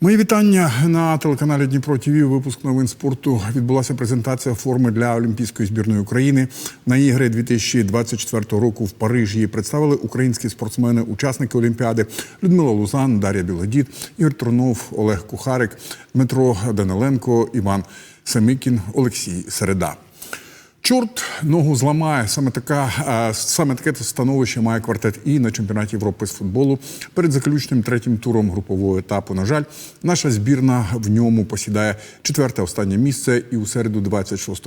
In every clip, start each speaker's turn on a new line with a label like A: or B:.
A: Мої вітання на телеканалі Дніпро ТВ. Випуск новин спорту відбулася презентація форми для Олімпійської збірної України на ігри 2024 року в Парижі. Представили українські спортсмени, учасники Олімпіади Людмила Лузан, Дар'я Білодід, Ігор Тронов, Олег Кухарик, Дмитро Даниленко, Іван Семикін, Олексій Середа. Чорт ногу зламає. Саме така е, саме таке становище має квартет і на чемпіонаті Європи з футболу. Перед заключним третім туром групового етапу. На жаль, наша збірна в ньому посідає четверте останнє місце. І у середу, 26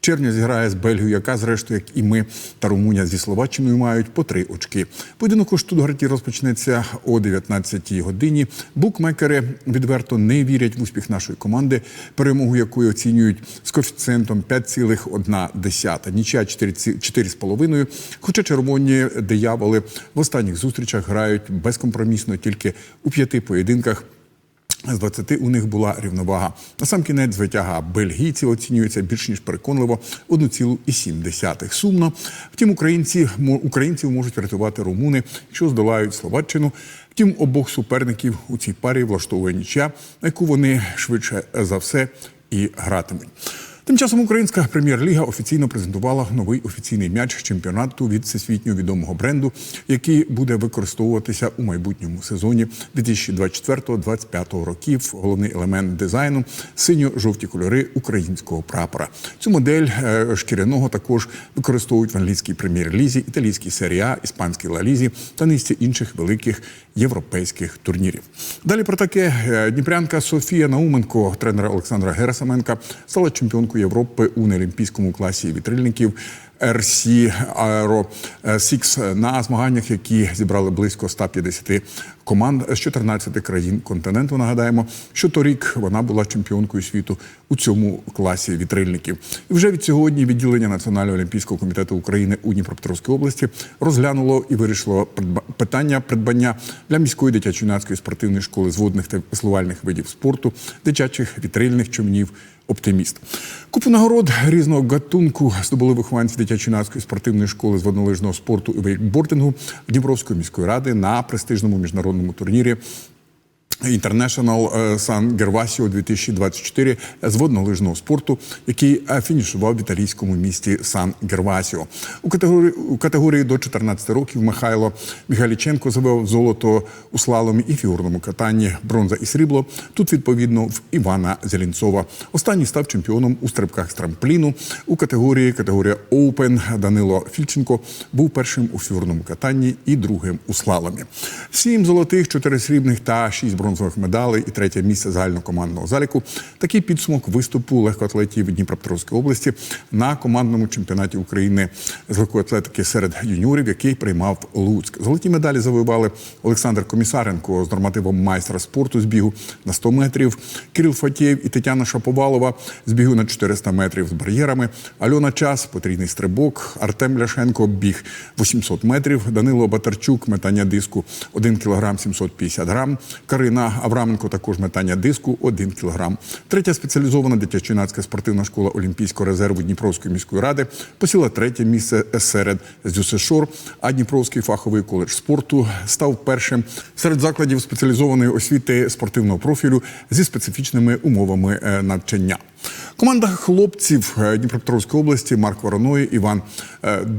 A: червня, зіграє з Бельгією, яка, зрештою, як і ми та Румунія зі Словаччиною, мають по три очки. Поєдинок у Штутгарті розпочнеться о 19-й годині. Букмекери відверто не вірять в успіх нашої команди, перемогу якої оцінюють з коефіцієнтом 5,1 десята. Нічия 4,5. Хоча червоні дияволи в останніх зустрічах грають безкомпромісно тільки у п'яти поєдинках. З 20 у них була рівновага. На сам кінець звитяга бельгійців оцінюється більш ніж переконливо 1,7. Сумно. Втім, українці українців можуть врятувати румуни, що здолають словаччину. Втім, обох суперників у цій парі влаштовує нічя, на яку вони швидше за все і гратимуть. Тим часом українська прем'єр-ліга офіційно презентувала новий офіційний м'яч чемпіонату від всесвітньо відомого бренду, який буде використовуватися у майбутньому сезоні 2024-2025 років. Головний елемент дизайну синьо-жовті кольори українського прапора. Цю модель е, шкіряного також використовують в англійській прем'єр-лізі, італійській серії А, іспанській ла-лізі та низці інших великих європейських турнірів. Далі про таке Е, дніпрянка Софія Науменко, тренера Олександра Герасименка, стала чемпіонкою Європи у неолімпійському класі вітрильників. RC Aero 6 на змаганнях, які зібрали близько 150 команд з 14 країн континенту. Нагадаємо, що торік вона була чемпіонкою світу у цьому класі вітрильників. І вже від сьогодні відділення Національного олімпійського комітету України у Дніпропетровській області розглянуло і вирішило питання придбання для міської дитячо-юнацької спортивної школи з водних та веслувальних видів спорту, дитячих вітрильних човнів. Оптиміст. Купу нагород різного гатунку здобули вихованці дитячо-юнацької спортивної школи з воднолижного спорту і вейкбордингу Дніпровської міської ради на престижному міжнародному турнірі. International е, Сан Гервасіо 2024 з воднолижного спорту, який е, фінішував в італійському місті Сан Гервасіо. У категорії, у категорії до 14 років Михайло Мігаліченко завив золото у слаломі і фігурному катанні, бронза і срібло. Тут відповідно в Івана Зелінцова. Останній став чемпіоном у стрибках з трампліну. У категорії категорія Open Данило Фільченко був першим у фігурному катанні і другим у слаломі. Сім золотих, чотири срібних та шість бронзових медалей і третє місце загальнокомандного заліку. Такий підсумок виступу легкоатлетів Дніпропетровської області на командному чемпіонаті України з легкоатлетики серед юніорів, який приймав Луцьк. Золоті медалі завоювали Олександр Комісаренко з нормативом майстра спорту з бігу на 100 метрів, Кирил Фатєєв і Тетяна Шаповалова з бігу на 400 метрів з бар'єрами, Альона Час, потрійний стрибок, Артем Ляшенко біг 800 метрів, Данило Батарчук, метання диску 1 кг 750 грам, Карина Авраменко також метання диску 1 кг. Третя спеціалізована дитячо-юнацька спортивна школа Олімпійського резерву Дніпровської міської ради посіла третє місце серед ЗЮСШОР, а Дніпровський фаховий коледж спорту став першим серед закладів спеціалізованої освіти спортивного профілю зі специфічними умовами е, навчання. Команда хлопців е, Дніпропетровської області Марк Вороної, Іван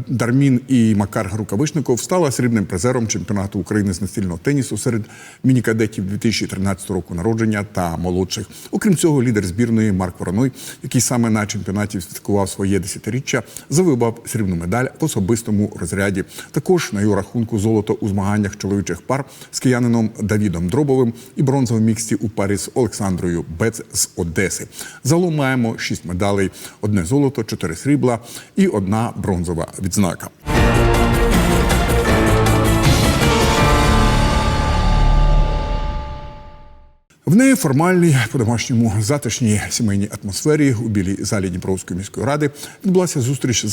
A: Дармін і Макар Рукавишников стала срібним призером чемпіонату України з настільного тенісу серед мінікадетів 2013 року народження та молодших. Окрім цього, лідер збірної Марк Вороной, який саме на чемпіонаті святкував своє десятиріччя, завоював срібну медаль в особистому розряді. Також на його рахунку золото у змаганнях чоловічих пар з киянином Давідом Дробовим і бронзовому міксті у парі з Олександрою Бец з Одеси. Загалом маємо шість медалей: одне золото, чотири срібла і одна бронзова は別なあかん。В неформальній по-домашньому затишній сімейній атмосфері у білій залі Дніпровської міської ради відбулася зустріч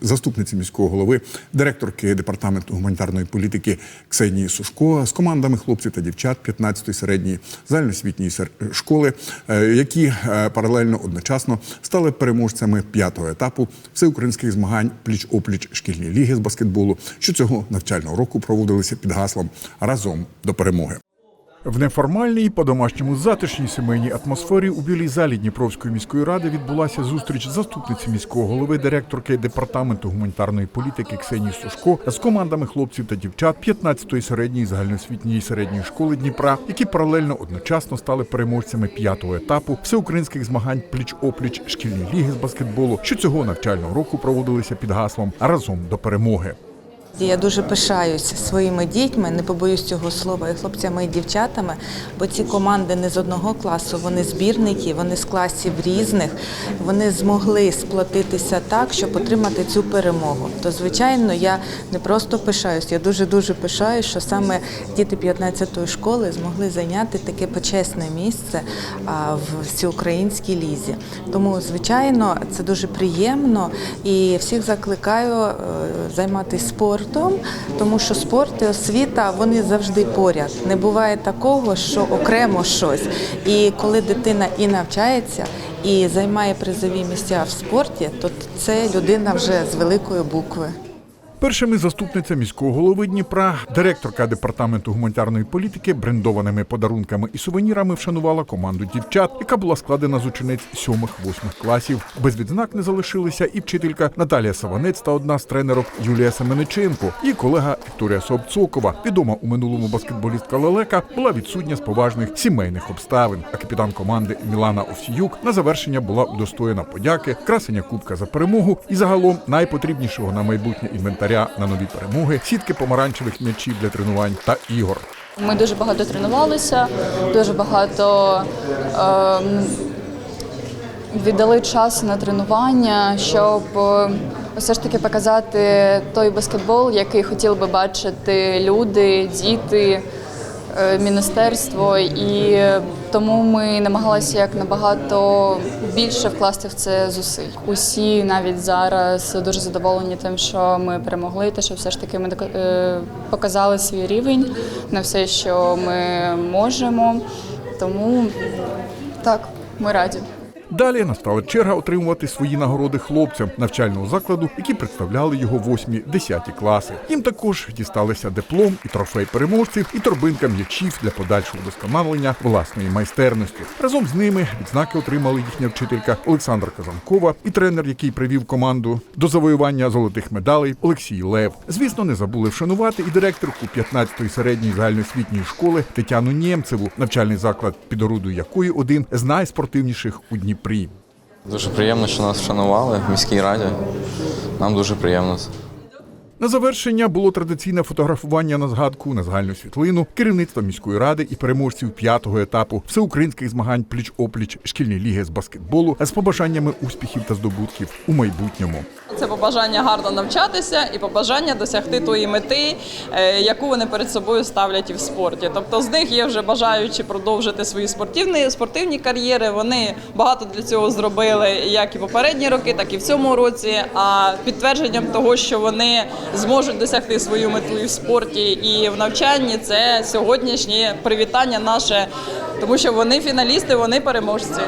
A: заступниці міського голови, директорки департаменту гуманітарної політики Ксенії Сушко з командами хлопців та дівчат 15-ї середньої загальноосвітньої школи, е, які е, паралельно одночасно стали переможцями п'ятого етапу всеукраїнських змагань пліч-опліч шкільні ліги з баскетболу, що цього навчального року проводилися під гаслом разом до перемоги. В неформальній, по-домашньому затишній сімейній атмосфері у білій залі Дніпровської міської ради відбулася зустріч заступниці міського голови, директорки департаменту гуманітарної політики Ксенії Сушко з командами хлопців та дівчат 15-ї середньої загальноосвітньої середньої школи Дніпра, які паралельно одночасно стали переможцями п'ятого етапу всеукраїнських змагань пліч-опліч шкільні ліги з баскетболу, що цього навчального року проводилися під гаслом разом до перемоги.
B: Я дуже пишаюся своїми дітьми, не побоюсь цього слова, і хлопцями і дівчатами, бо ці команди не з одного класу, вони збірники, вони з класів різних. Вони змогли сплотитися так, щоб отримати цю перемогу. То, звичайно, я не просто пишаюсь, я дуже дуже пишаюсь, що саме діти 15-ї школи змогли зайняти таке почесне місце в всеукраїнській лізі. Тому, звичайно, це дуже приємно і всіх закликаю е, займатися спортом, тому що спорт і освіта вони завжди поряд. Не буває такого, що окремо щось. І коли дитина і навчається, і займає призові місця в спорті, то це людина вже з великої букви.
A: Першими заступниця міського голови Дніпра, директорка департаменту гуманітарної політики, брендованими подарунками і сувенірами вшанувала команду дівчат, яка була складена з учениць сьомих-восьмих класів. Без відзнак не залишилися і вчителька Наталія Саванець та одна з тренерок Юлія Семениченко, і колега Вікторія Собцокова. Відома у минулому баскетболістка Лелека була відсутня з поважних сімейних обставин. А капітан команди Мілана Овсіюк на завершення була удостоєна подяки, красення кубка за перемогу і загалом найпотрібнішого на майбутнє інвентаря на нові перемоги, сітки помаранчевих м'ячів для тренувань та ігор.
C: Ми дуже багато тренувалися, дуже багато ем, віддали час на тренування, щоб е, все ж таки показати той баскетбол, який хотіли би бачити люди, діти, міністерство. І тому ми намагалися як набагато більше вкласти в це зусиль. Усі навіть зараз дуже задоволені тим, що ми перемогли, те, що все ж таки ми е, показали свій рівень на все, що ми можемо. Тому так, ми раді.
A: Далі настала черга отримувати свої нагороди хлопцям навчального закладу, які представляли його 8-10 класи. Їм також дісталися диплом і трофей переможців, і торбинка м'ячів для подальшого вдосконалення власної майстерності. Разом з ними відзнаки отримали їхня вчителька Олександра Казанкова і тренер, який привів команду до завоювання золотих медалей Олексій Лев. Звісно, не забули вшанувати і директорку 15-ї середньої загальноосвітньої школи Тетяну Нємцеву, навчальний заклад під орудою якої один з найспортивніших у Дніпрі.
D: Дуже приємно, що нас вшанували в міській раді. Нам дуже приємно.
A: На завершення було традиційне фотографування на згадку на загальну світлину керівництва міської ради і переможців п'ятого етапу всеукраїнських змагань пліч-опліч шкільні ліги з баскетболу з побажаннями успіхів та здобутків у майбутньому.
E: Це побажання гарно навчатися і побажання досягти тої мети, е, яку вони перед собою ставлять і в спорті. Тобто з них є вже бажаючи продовжити свої спортивні спортивні кар'єри. Вони багато для цього зробили як і попередні роки, так і в цьому році. А підтвердженням того, що вони зможуть досягти свою мету і в спорті, і в навчанні, це сьогоднішнє привітання наше, тому що вони фіналісти, вони переможці,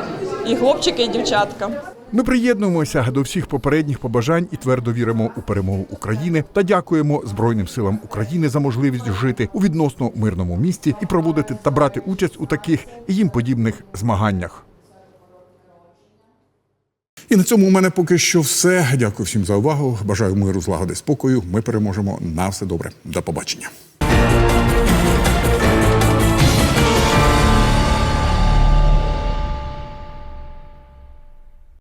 E: і хлопчики, і дівчатка.
A: Ми приєднуємося до всіх попередніх побажань і твердо віримо у перемогу України та дякуємо Збройним силам України за можливість жити у відносно мирному місті і проводити та брати участь у таких і їм подібних змаганнях. І на цьому у мене поки що все. Дякую всім за увагу. Бажаю миру, злагоди, спокою. Ми переможемо. На все добре. До побачення.